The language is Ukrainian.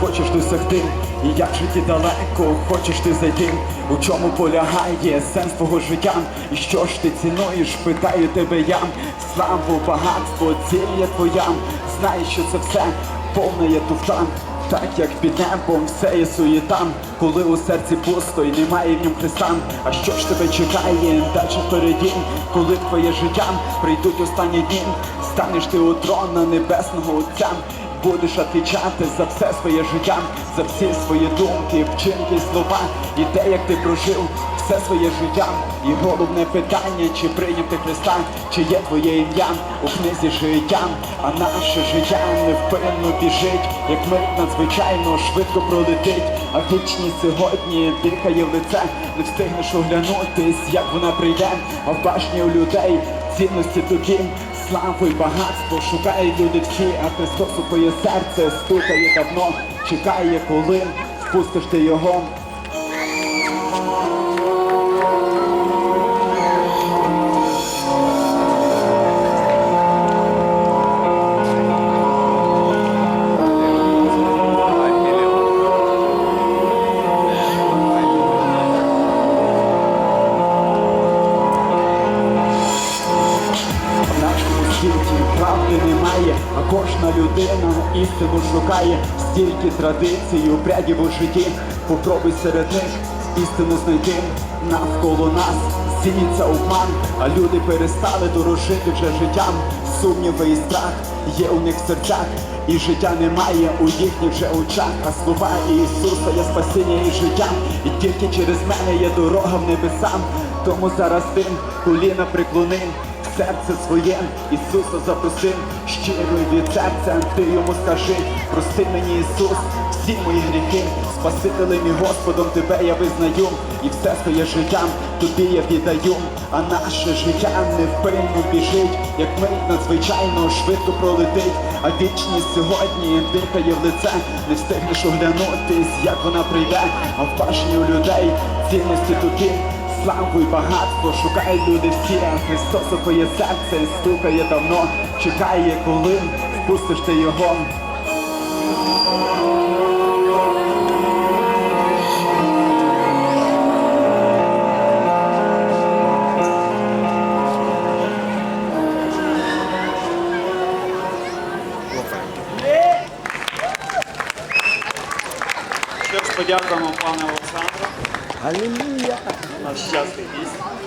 хочеш досягти, і як житті далеко хочеш ти зайти, у чому полягає сенс твого життя, і що ж ти цінуєш, питаю тебе я, славу, багатство, ціль є твоя, знаєш, що це все повне є туфта. Так як під небом все є суєта, коли у серці пусто і немає в ньому Христа. А що ж тебе чекає далі впереді, коли твоє життя прийдуть останні дні, станеш ти у трона небесного Отця. Будеш отвічати за все своє життя, за всі свої думки, вчинки, слова і те, як ти прожив все своє життя. І головне питання, чи прийняв ти Христа, чи є твоє ім'я у книзі життя, а наше життя невпинно біжить, як мить надзвичайно швидко пролетить, а вічність сьогодні дихає в лице, не встигнеш оглянутись, як вона прийде, а в башні у людей цінності тобі. Славу і багатство шукають люди а Христос у твоє серце стукає давно, чекає, коли впустиш ти його. А кожна людина істину шукає, стільки традицій, упрядів у житті. Попробуй серед них істину знайти. Навколо нас сіється обман, а люди перестали дорожити вже життям. Сумніви і страх є у них в серцях, і життя немає у їхніх вже очах. А слова Ісуса є спасіння і життя, і тільки через мене є дорога в небесам. Тому зараз тим коліна преклони серце своє. Ісуса запроси, щиро від серця ти йому скажи, прости мені Ісус, всі мої гріхи, Спасителем і Господом тебе я визнаю, і все своє життя тобі я віддаю, а наше життя невпинно біжить, як мить надзвичайно швидко пролетить, а вічність сьогодні дихає в лице, не встигнеш оглянутись, як вона прийде, а в башні у людей цінності тобі. Славу і багатство шукають люди всі, а Христос у твоє серце стукає давно, чекає, коли впустиш ти його. Подякуємо пане Олександру. Алілуя! Наш щасний пісня.